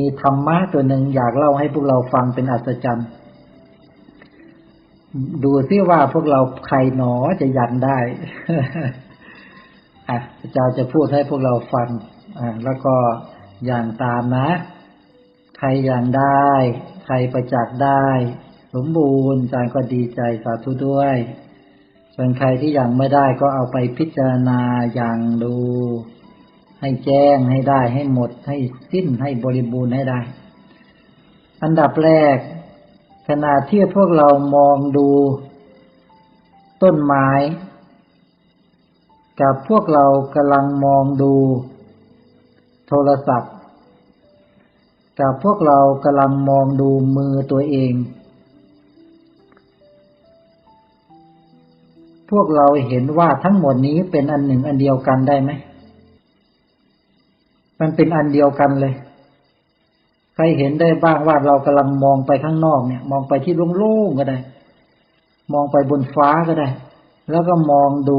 มีธรรมะตัวหนึ่งอยากเล่าให้พวกเราฟังเป็นอัศจรรย์ ดูซิว่าพวกเราใครหนอจะยันได้อะอาจารย์จะพูดให้พวกเราฟังอ่าแล้วก็อย่างตามนะ ใครอย่างได้ ใครประจักษ์ได้ สมบูรณ์อาจารย์ก็ดีใจสาธุด้วย ส่วนใครที่ยังไม่ได้ก็เอาไปพิจารณาอย่างดู ให้แจ้งให้ได้ให้หมดให้สิ้นให้บริบูรณ์ให้ได้ อันดับแรก ขณะที่พวกเรามองดูต้นไม้ กับพวกเรากำลังมองดู โทรศัพท์ กับพวกเรากำลังมองดูมือตัวเอง พวกเราเห็นว่าทั้งหมดนี้เป็นอันหนึ่งอันเดียวกันได้ไหม มันเป็นอันเดียวกันเลย ใครเห็นได้บ้างว่าเรากำลังมองไปข้างนอกเนี่ย มองไปที่โล่งๆก็ได้ มองไปบนฟ้าก็ได้ แล้วก็มองดู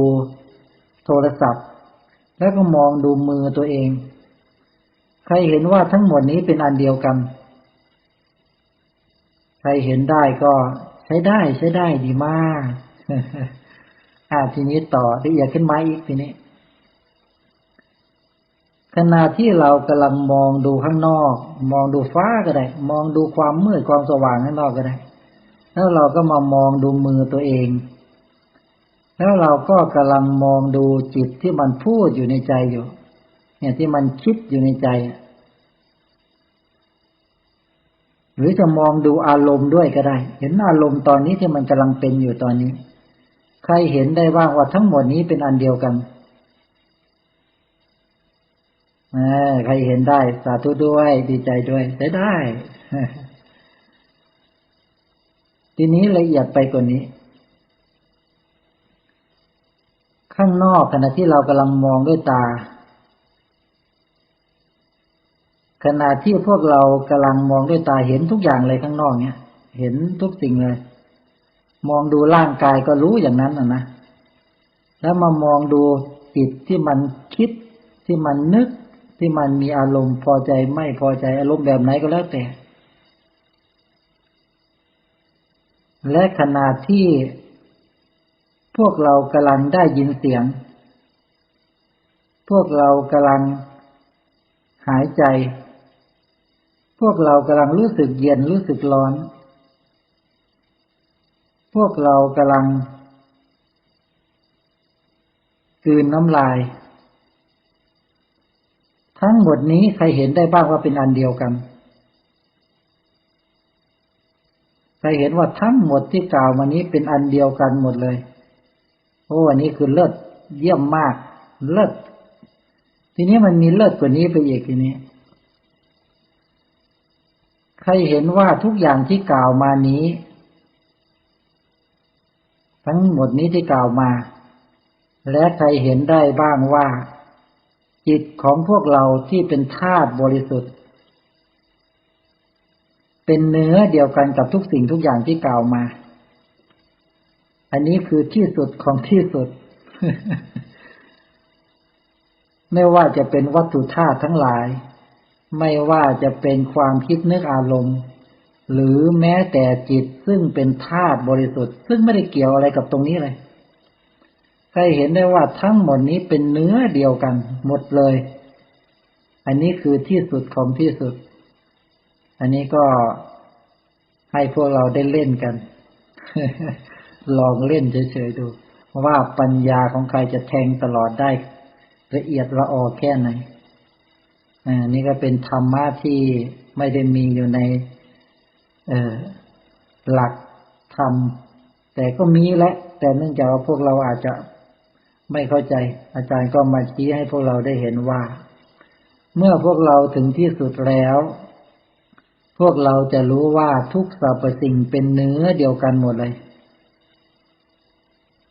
โทรศัพท์ แล้วก็มองดูมือตัวเอง ใครเห็นว่าทั้งหมดนี้เป็นอันเดียวกัน ใครเห็นได้ก็ใช้ได้ใช้ได้ดีมากอ่าทีนี้ต่อละเอียดขึ้นมาอีกทีนี้ ขณะที่เรากำลังมองดูข้างนอก มองดูฟ้าก็ได้ มองดูความมืดความสว่างข้างนอกก็ได้ แล้วเราก็มามองดูมือตัวเอง แล้วเราก็กำลังมองดูจิตที่มันพูดอยู่ในใจอยู่ เนี่ยที่มันคิดอยู่ในใจ หรือจะมองดูอารมณ์ด้วยก็ได้ เห็นอารมณ์ตอนนี้ที่มันกำลังเป็นอยู่ตอนนี้ ใครเห็นได้บ้างว่าทั้งหมดนี้เป็นอันเดียวกัน ใครเห็นได้ สาธุด้วย ดีใจด้วยใช้ได้ ทีนี้ละเอียดไปกว่านี้ ข้างนอกขณะที่เรากำลังมองด้วยตา ขณะที่พวกเรากำลังมองด้วยตาเห็นทุกอย่างเลยข้างนอกเนี่ย เห็นทุกสิ่งเลย มองดูร่างกายก็รู้อย่างนั้นนะนะแล้วมามองดูจิตที่มันคิดที่มันนึก ที่มันมีอารมณ์พอใจไม่พอใจอารมณ์แบบไหนก็แล้วแต่ และขณะที่พวกเรากำลังได้ยินเสียง พวกเรากำลังหายใจ พวกเรากำลังรู้สึกเย็นรู้สึกร้อน พวกเรากำลังกืนน้ำลาย ทั้งหมดนี้ใครเห็นได้บ้างว่าเป็นอันเดียวกัน ใครเห็นว่าทั้งหมดที่กล่าวมานี้เป็นอันเดียวกันหมดเลย โอ้อันนี้คือเลิศเยี่ยมมาก เลิศ ทีนี้มันมีเลิศกว่านี้ไปอีกทีนี้ ใครเห็นว่าทุกอย่างที่กล่าวมานี้ ทั้งหมดนี้ที่กล่าวมา และใครเห็นได้บ้างว่า จิตของพวกเราที่เป็นธาตุบริสุทธิ์ เป็นเนื้อเดียวกันกับทุกสิ่งทุกอย่างที่กล่าวมา อันนี้คือที่สุดของที่สุด ไม่ว่าจะเป็นวัตถุธาตุทั้งหลาย ไม่ว่าจะเป็นความคิดนึกอารมณ์ หรือแม้แต่จิตซึ่งเป็นธาตุบริสุทธิ์ ซึ่งไม่ได้เกี่ยวอะไรกับตรงนี้เลย ใครเห็นได้ว่าทั้งหมดนี้เป็นเนื้อเดียวกันหมดเลย อันนี้คือที่สุดของที่สุด อันนี้ก็ให้พวกเราได้เล่นกัน ลองเล่นเฉยๆดู ว่าปัญญาของใครจะแทงตลอดได้ ละเอียดละออแค่ไหนอ่านี่ก็เป็นธรรมะที่ไม่ได้มีอยู่ใน เออหลักธรรมแต่ก็มีแหละ แต่เนื่องจากว่าพวกเราอาจจะ ไม่เข้าใจ อาจารย์ก็มาชี้ให้พวกเราได้เห็นว่า เมื่อพวกเราถึงที่สุดแล้ว พวกเราจะรู้ว่าทุกสรรพสิ่งเป็นเนื้อเดียวกันหมดเลย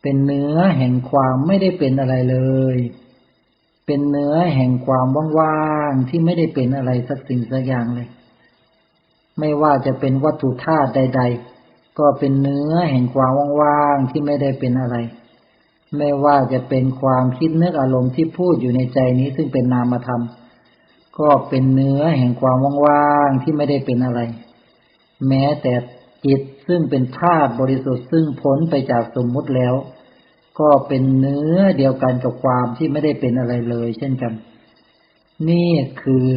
เป็นเนื้อแห่งความไม่ได้เป็นอะไรเลย เป็นเนื้อแห่งความว่างๆที่ไม่ได้เป็นอะไรสักสิ่งสักอย่างเลย ไม่ว่าจะเป็นวัตถุธาตุใด ๆ ก็เป็นเนื้อแห่งความว่างๆที่ไม่ได้เป็นอะไร ไม่ว่าจะเป็นความคิดนึกอารมณ์ที่พูดอยู่ในใจนี้ซึ่งเป็นนามธรรม ก็เป็นเนื้อแห่งความว่างๆที่ไม่ได้เป็นอะไร แม้แต่จิตซึ่งเป็นธาตุบริสุทธิ์ซึ่งพ้นไปจากสมมุติแล้ว ก็เป็นเนื้อเดียวกันกับความที่ไม่ได้เป็นอะไรเลย เช่นกัน นี่คือ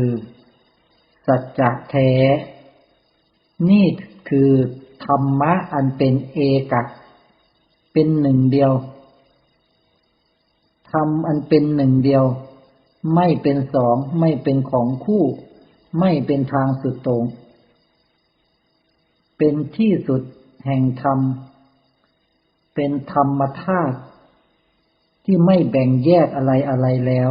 สัจจะแท้ นี่คือธรรมะอันเป็นเอกะเป็นหนึ่งเดียว ธรรมอันเป็นหนึ่งเดียว ไม่เป็นสอง ไม่เป็นของคู่ ไม่เป็นทางสุดตรง เป็นที่สุดแห่งธรรม เป็นธรรมธาตุที่ไม่แบ่งแยกอะไรอะไรแล้ว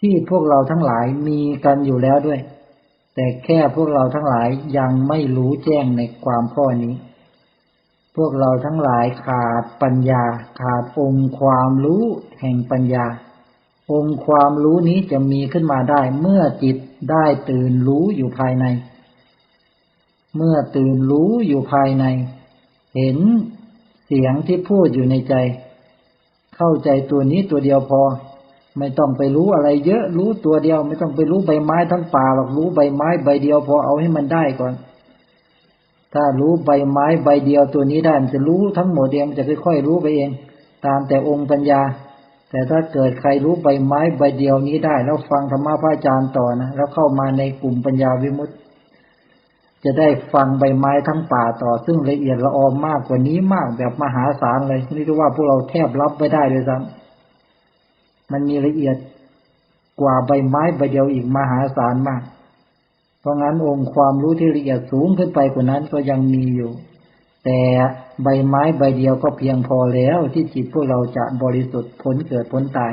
ที่พวกเราทั้งหลายมีกันอยู่แล้วด้วย แต่แค่พวกเราทั้งหลายยังไม่รู้แจ้งในความข้อนี้ พวกเราทั้งหลายขาดปัญญาขาดองค์ความรู้แห่งปัญญา องค์ความรู้นี้จะมีขึ้นมาได้เมื่อจิตได้ตื่นรู้อยู่ภายใน เมื่อตื่นรู้อยู่ภายใน เห็นเสียงที่พูดอยู่ในใจ เข้าใจตัวนี้ตัวเดียวพอ ไม่ต้องไปรู้อะไรเยอะรู้ตัวเดียว ไม่ต้องไปรู้ใบไม้ทั้งป่าหรอกรู้ใบไม้ใบเดียวพอเอาให้มันได้ก่อน ถ้ารู้ใบไม้ใบเดียวตัวนี้ได้มันจะรู้ทั้งหมดเองมันจะค่อยๆรู้ไปเอง ตามแต่องค์ปัญญา แต่ถ้าเกิดใครรู้ใบไม้ใบเดียวนี้ได้ แล้วฟังธรรมะพระอาจารย์ต่อนะแล้วเข้ามาในกลุ่มปัญญาวิมุตติ จะได้ฟังใบไม้ทั้งป่าต่อ ซึ่งละเอียดละออมมากกว่านี้มากแบบมหาศาลเลยนี่ก็ว่าพวกเราแทบรับไม่ได้เลยซ้ำมันมีละเอียดกว่าใบไม้ใบเดียวอีกมหาศาลมาก เพราะงั้นองค์ความรู้ที่ละเอียดสูงขึ้นไปกว่านั้นก็ยังมีอยู่ แต่ใบไม้ใบเดียวก็เพียงพอแล้วที่จิตพวกเราจะบริสุทธิ์พ้นเกิดพ้นตาย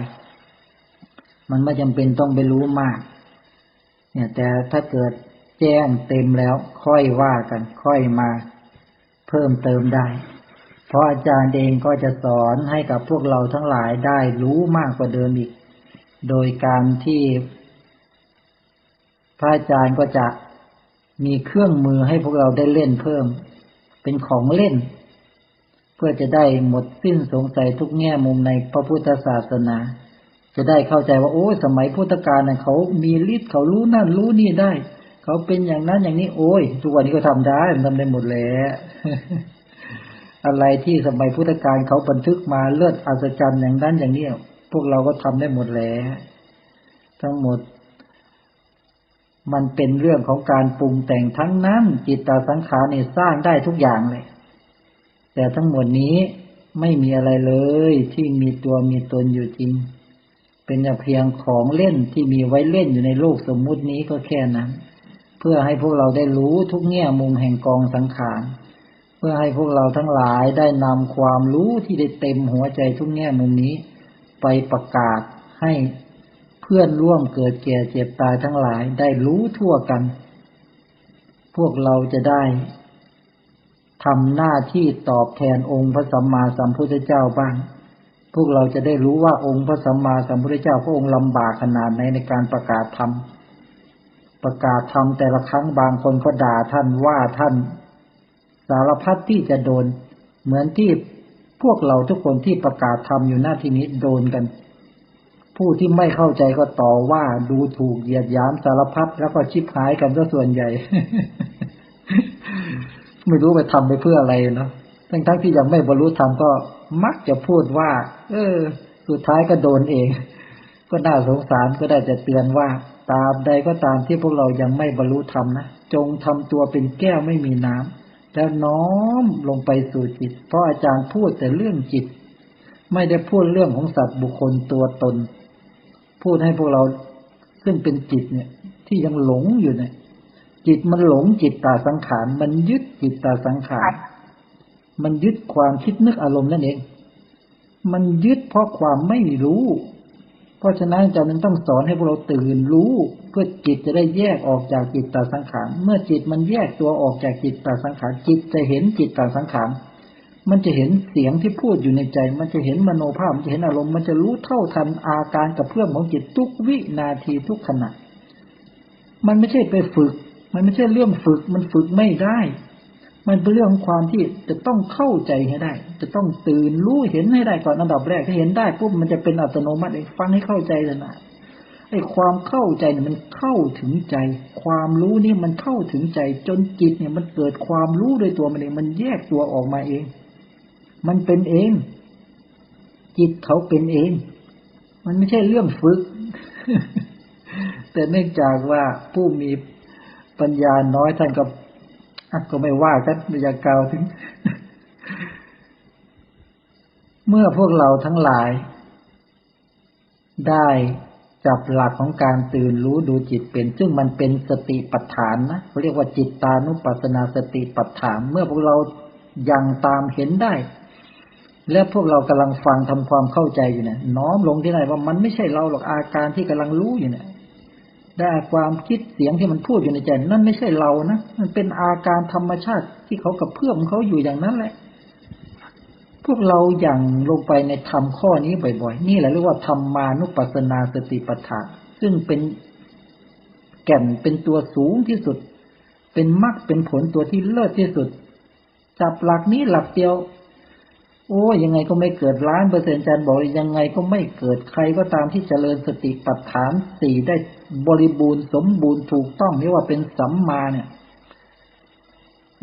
มันไม่จำเป็นต้องไปรู้มาก เนี่ยแต่ถ้าเกิดแจ้งเต็มแล้วค่อยว่ากันค่อยมา เพิ่มเติมได้ เพราะอาจารย์เองก็จะสอนให้กับพวกเราทั้งหลายได้รู้มากกว่าเดิมอีก โดยการที่ พระอาจารย์ก็จะมีเครื่องมือให้พวกเราได้เล่นเพิ่ม เป็นของเล่น เพื่อจะได้หมดสิ้นสงสัยทุกแง่มุมในพระพุทธศาสนา จะได้เข้าใจว่าโอ้สมัยพุทธกาลน่ะเขามีฤทธิ์เขารู้นั่นรู้นี่ได้ เขาเป็นอย่างนั้นอย่างนี้โอ้ย ทุกวันนี้ก็ทำได้ทำได้หมดแล้วอะไรที่สมัยพุทธกาลเขาบันทึกมาเลิศอัศจรรย์อย่างนั้นอย่างนี้พวกเราก็ทำได้หมดแล้ว ทั้งหมด มันเป็นเรื่องของการปรุงแต่งทั้งนั้น จิตตสังขารเนี่ยสร้างได้ทุกอย่างเลย แต่ทั้งหมดนี้ไม่มีอะไรเลยที่มีตัวมีตนอยู่จริง เป็นเพียงของเล่นที่มีไว้เล่นอยู่ในโลกสมมุตินี้ก็แค่นั้น เพื่อให้พวกเราได้รู้ทุกแง่มุมแห่งกองสังขารเพื่อให้พวกเราทั้งหลายได้นำความรู้ที่ได้เต็มหัวใจทุกแง่มุมนี้ ไปประกาศให้ พื่อนร่วมเกิดแก่เจ็บตายทั้งหลายได้รู้ทั่วกัน พวกเราจะได้ทำหน้าที่ตอบแทนองค์พระสัมมาสัมพุทธเจ้าบ้าง พวกเราจะได้รู้ว่าองค์พระสัมมาสัมพุทธเจ้าพระองค์ลำบากขนาดไหนในการประกาศธรรม ประกาศธรรมแต่ละครั้งบางคนก็ด่าท่านว่าท่าน สารพัดที่จะโดน เหมือนที่พวกเราทุกคนที่ประกาศธรรมอยู่หน้าที่นี้โดนกัน ผู้ที่ไม่เข้าใจก็ต่อว่าดูถูกเหยียดยามสารพัดแล้วก็ชิบหายกันซะส่วนใหญ่ ไม่รู้ไปทำไปเพื่ออะไรเนาะทั้งทั้งที่ยังไม่บรรลุธรรมก็มักจะพูดว่า เออ สุดท้ายก็โดนเอง ก็น่าสงสารก็ได้จะเตือนว่า ตามใดก็ตามที่พวกเรายังไม่บรรลุธรรมนะจงทำตัวเป็นแก้วไม่มีน้ำแล้วน้อมลงไปสู่จิต เพราะอาจารย์พูดแต่เรื่องจิต ไม่ได้พูดเรื่องของสัตว์บุคคลตัวตน พูดให้พวกเราซึ่งเป็นจิตเนี่ย ที่ยังหลงอยู่เนี่ยจิตมันหลงจิตตาสังขาร มันยึดจิตตาสังขาร มันยึดความคิดนึกอารมณ์นั่นเอง มันยึดเพราะความไม่รู้ เพราะฉะนั้นอาจารย์ต้องสอนให้พวกเราตื่นรู้ เพื่อจิตจะได้แยกออกจากจิตตาสังขาร เมื่อจิตมันแยกตัวออกจากจิตตาสังขาร จิตจะเห็นจิตตาสังขาร มันจะเห็นเสียงที่พูดอยู่ในใจ มันจะเห็นมโนภาพ มันจะเห็นอารมณ์ มันจะรู้เท่าทันอาการกับเพื่อนของจิตทุกวินาทีทุกขณะ มันไม่ใช่ไปฝึก มันไม่ใช่เรื่องฝึก มันฝึกไม่ได้ มันเป็นเรื่องของความที่จะต้องเข้าใจให้ได้ จะต้องตื่นรู้เห็นให้ได้ก่อนอันดับแรกถ้าเห็นได้ปุ๊บมันจะเป็นอัตโนมัติเองฟังให้เข้าใจเลยนะไอ้ความเข้าใจเนี่ยมันเข้าถึงใจ ความรู้นี่มันเข้าถึงใจจนจิตเนี่ยมันเกิดความรู้โดยตัวมันเอง มันแยกตัวออกมาเอง มันเป็นเอง จิตเขาเป็นเอง มันไม่ใช่เรื่องฝึก แต่เนื่องจากว่าผู้มีปัญญาน้อยท่านก็ก็ไม่ว่ากันไม่อยากกล่าวถึง เมื่อพวกเราทั้งหลาย ได้จับหลักของการตื่นรู้ดูจิตเป็น ซึ่งมันเป็นสติปัฏฐานนะเขาเรียกว่าจิตตานุปัสสนาสติปัฏฐาน เมื่อพวกเรายังตามเห็นได้ และพวกเรากำลังฟังทำความเข้าใจอยู่เนี่ยน้อมลงที่ไหนว่ามันไม่ใช่เราหรอกอาการที่กำลังรู้อยู่เนี่ยได้ความคิดเสียงที่มันพูดอยู่ในใจนั่นไม่ใช่เรานะมันเป็นอาการธรรมชาติที่เขากับเพื่อมเขาอยู่อย่างนั้นแหละ พวกเราอย่างลงไปในธรรมข้อนี้บ่อยๆ นี่แหละเรียกว่าธรรมานุปัสสนาสติปัฏฐานซึ่งเป็นแก่นเป็นตัวสูงที่สุด เป็นมรรคเป็นผลตัวที่เลิศที่สุดจับหลักนี้หลักเดียว โอ้ยังไงก็ไม่เกิดล้านเปอร์เซ็นต์อาจารย์บอกยังไงก็ไม่เกิดใครก็ตามที่เจริญสติปัฏฐานสี่ได้บริบูรณ์สมบูรณ์ถูกต้องเรียกว่าเป็นสัมมาเนี่ย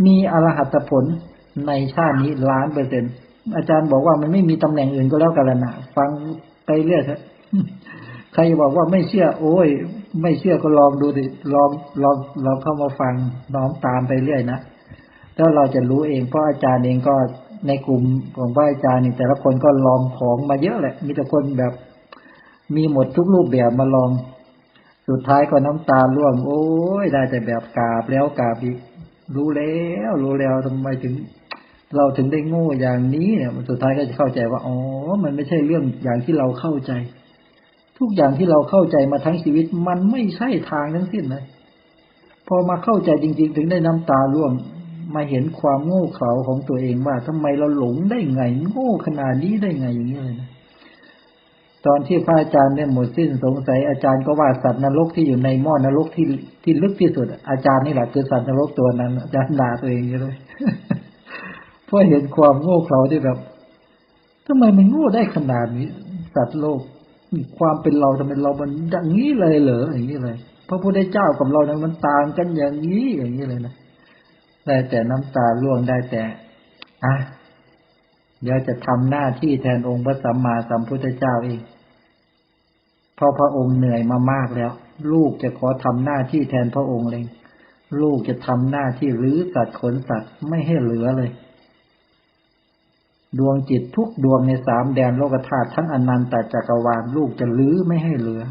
มีอรหัตผลในชาตินี้ล้านเปอร์เซ็นต์อาจารย์บอกว่ามันไม่มีตำแหน่งอื่นก็แล้วกันละนะฟังไปเรื่อยเถอะใครบอกว่าไม่เชื่อ โอ้ย ไม่เชื่อก็ลองดูดิลองลองลองเข้ามาฟังน้อมตามไปเรื่อยนะแล้วเราจะรู้เองเพราะอาจารย์เองก็ ในกลุ่มของพระอาจารย์นี่แต่ละคนก็ลองของมาเยอะแหละ มีแต่คนแบบ มีหมดทุกรูปแบบมาลอง สุดท้ายก็น้ำตาร่วง โอ้ยได้แต่แบบกราบแล้วกราบอีก รู้แล้วรู้แล้วทำไมถึง เราถึงได้โง่อย่างนี้เนี่ยมันสุดท้ายก็จะเข้าใจว่าอ๋อ มันไม่ใช่เรื่องอย่างที่เราเข้าใจ ทุกอย่างที่เราเข้าใจมาทั้งชีวิต มันไม่ใช่ทางทั้งสิ้นเลยพอมาเข้าใจจริง ๆ ถึงได้น้ำตาร่วง มาเห็นความโง่เขลาของตัวเองว่าทำไมเราหลงได้ไง โง่ขนาดนี้ได้ไงอย่างนี้เลยนะตอนที่พระอาจารย์เนี่ยหมดสิ้นสงสัยอาจารย์ก็ว่าสัตว์นรกที่อยู่ในหม้อนรกที่ที่ลึกที่สุด อาจารย์นี่แหละคือสัตว์นรกตัวนั้น อาจารย์ด่าตัวเองเลยเพราะเห็นความโง่เขลาที่แบบทำไมมันโง่ได้ขนาดนี้ สัตว์โลกความเป็นเราทำไมเรามันอย่างนี้เลยเหรออย่างนี้เลยพระพุทธเจ้ากับเรานั้นมันต่างกันอย่างนี้อย่างนี้เลยนะ ได้แต่น้ำตาร่วงได้แต่อะเดี๋ยวจะทำหน้าที่แทนองค์พระสัมมาสัมพุทธเจ้าเองเพราะพระองค์เหนื่อยมามากแล้ว ลูกจะขอทำหน้าที่แทนพระองค์เลยลูกจะทำหน้าที่รื้อสัตว์ขนสัตว์ไม่ให้เหลือเลย ดวงจิตทุกดวงในสามแดนโลกธาตุทั้งอนันตจักรวาลลูกจะลื้อไม่ให้เหลือ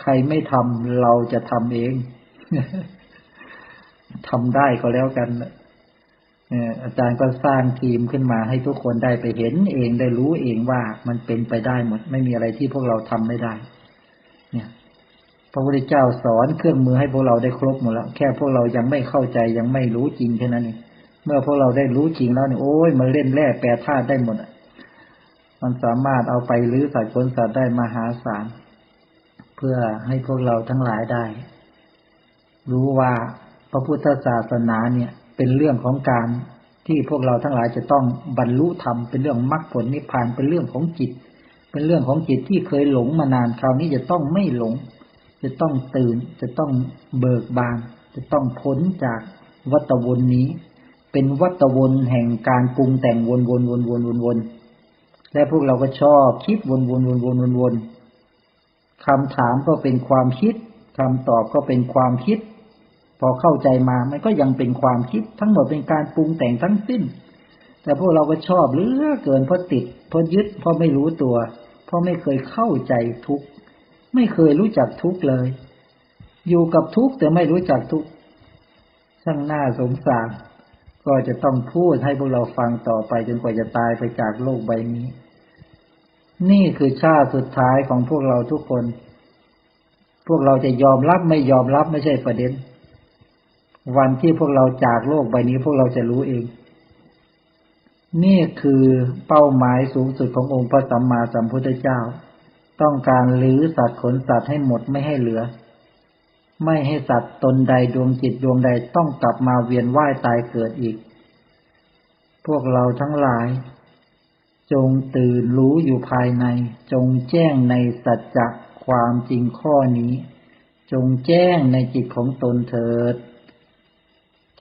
ใครไม่ทำเราจะทำเอง ทำได้ก็แล้วกันอาจารย์ก็สร้างทีมขึ้นมาให้ทุกคนได้ไปเห็นเองได้รู้เองว่ามันเป็นไปได้หมด ไม่มีอะไรที่พวกเราทำไม่ได้ เนี่ย พระพุทธเจ้าสอนเครื่องมือให้พวกเราได้ครบหมดแล้วแค่พวกเรายังไม่เข้าใจยังไม่รู้จริงแค่นั้นเองเมื่อพวกเราได้รู้จริงแล้วเนี่ยโอ้ยมันเล่นแร่แปรธาตุได้หมดมันสามารถเอาไปรื้อสัตว์คนสัตว์ได้มหาศาลเพื่อให้พวกเราทั้งหลายได้ รู้ว่า พระพุทธศาสนาเนี่ยเป็นเรื่องของการที่พวกเราทั้งหลายจะต้องบรรลุธรรมเป็นเรื่องมรรคผลนิพพานเป็นเรื่องของจิต เป็นเรื่องของจิตที่เคยหลงมานานคราวนี้จะต้องไม่หลง จะต้องตื่นจะต้องเบิกบาน จะต้องพ้นจากวัฏวนนี้ เป็นวัฏวนแห่งการปรุงแต่งวนวนวนวนวนวนและพวกเราก็ชอบคิดวนวนวนวนวนวนคำถามก็เป็นความคิดคำตอบก็เป็นความคิด พอเข้าใจมามันก็ยังเป็นความคิดทั้งหมดเป็นการปรุงแต่งทั้งสิ้น แต่พวกเราก็ชอบเหลือเกินเพราะติดเพราะยึดเพราะไม่รู้ตัว เพราะไม่เคยเข้าใจทุกข์ไม่เคยรู้จักทุกข์เลย อยู่กับทุกข์แต่ไม่รู้จักทุกข์ช่างน่าสงสารก็จะต้องพูดให้พวกเราฟังต่อไปจนกว่าจะตายไปจากโลกใบนี้ นี่คือชาติสุดท้ายของพวกเราทุกคน พวกเราจะยอมรับไม่ยอมรับไม่ใช่ประเด็น วันที่พวกเราจากโลกใบนี้พวกเราจะรู้เอง นี่คือเป้าหมายสูงสุดขององค์พระสัมมาสัมพุทธเจ้า ต้องการลื้อสัตว์ขนสัตว์ให้หมดไม่ให้เหลือ ไม่ให้สัตว์ตนใดดวงจิตดวงใดต้องกลับมาเวียนว่ายตายเกิดอีก พวกเราทั้งหลาย จงตื่นรู้อยู่ภายใน จงแจ้งในสัจจะความจริงข้อนี้ จงแจ้งในจิตของตนเถิด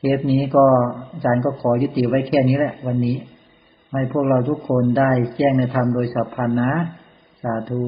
เทปนี้ก็อาจารย์ก็ขอยุติไว้แค่นี้แหละ วันนี้ ให้พวกเราทุกคนได้แจ้งในธรรมโดยสัพพันนะ สาธุ